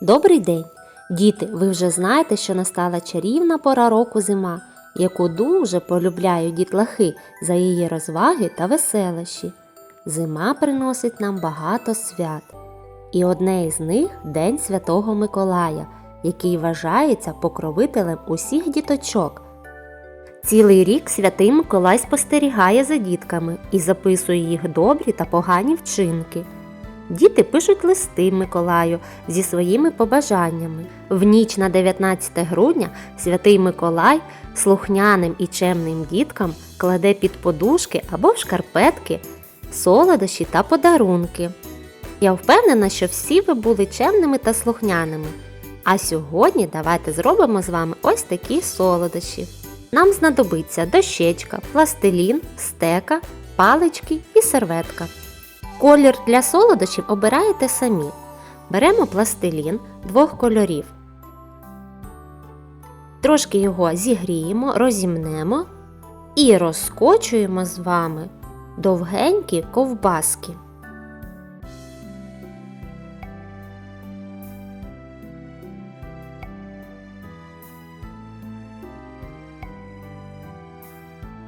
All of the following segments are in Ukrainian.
Добрий день! Діти, ви вже знаєте, що настала чарівна пора року зима, яку дуже полюбляють дітлахи за її розваги та веселощі. Зима приносить нам багато свят. І одне із них День Святого Миколая, який вважається покровителем усіх діточок. Цілий рік святий Миколай спостерігає за дітками і записує їх добрі та погані вчинки. Діти пишуть листи Миколаю зі своїми побажаннями. В ніч на 19 грудня святий Миколай слухняним і чемним діткам кладе під подушки або в шкарпетки солодощі та подарунки. Я впевнена, що всі ви були чемними та слухняними. А сьогодні давайте зробимо з вами ось такі солодощі. Нам знадобиться дощечка, пластилін, стека, палички і серветка. Колір для солодощів обираєте самі. Беремо пластилін двох кольорів. Трошки його зігріємо, розімнемо і розкочуємо з вами довгенькі ковбаски.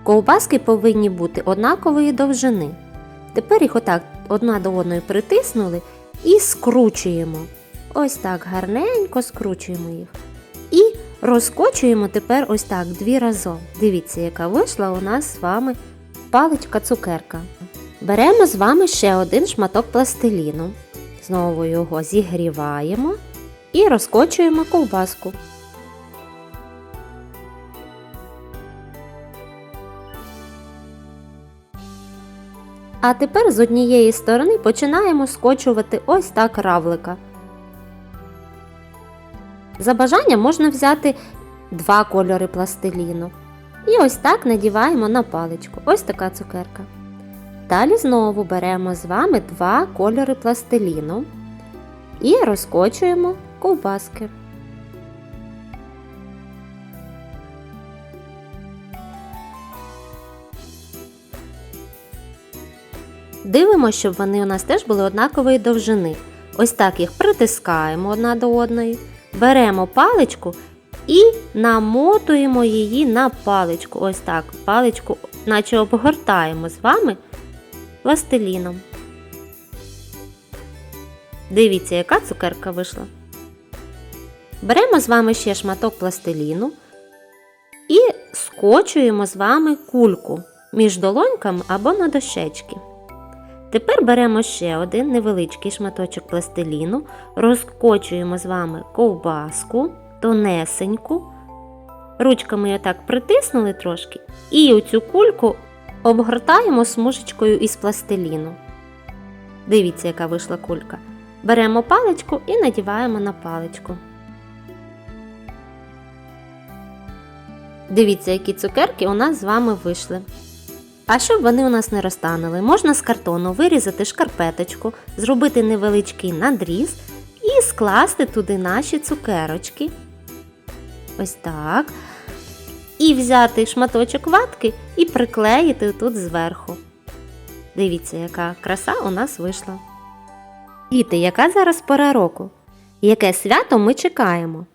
Ковбаски повинні бути однакової довжини. Тепер їх отак одна до одної притиснули і скручуємо. Ось так гарненько скручуємо їх. І розкочуємо тепер ось так дві разом. Дивіться, яка вийшла у нас з вами паличка цукерка. Беремо з вами ще один шматок пластиліну. Знову його зігріваємо і розкочуємо ковбаску. А тепер з однієї сторони починаємо скочувати ось так равлика. За бажанням можна взяти два кольори пластиліну. І ось так надіваємо на паличку. Ось така цукерка. Далі знову беремо з вами два кольори пластиліну і розкочуємо ковбаски. Дивимося, щоб вони у нас теж були однакової довжини. Ось так їх притискаємо одна до одної, беремо паличку і намотуємо її на паличку. Ось так, паличку, наче обгортаємо з вами пластиліном. Дивіться, яка цукерка вийшла. Беремо з вами ще шматок пластиліну і скочуємо з вами кульку між долоньками або на дощечки. Тепер беремо ще один невеличкий шматочок пластиліну, розкочуємо з вами ковбаску тонесеньку. Ручками її так притиснули трошки, і оцю кульку обгортаємо смужечкою із пластиліну. Дивіться, яка вийшла кулька. Беремо паличку і надіваємо на паличку. Дивіться, які цукерки у нас з вами вийшли. А щоб вони у нас не розтанули, можна з картону вирізати шкарпеточку, зробити невеличкий надріз і скласти туди наші цукерочки. Ось так. І взяти шматочок ватки і приклеїти тут зверху. Дивіться, яка краса у нас вийшла. Діти, яка зараз пора року? Яке свято ми чекаємо?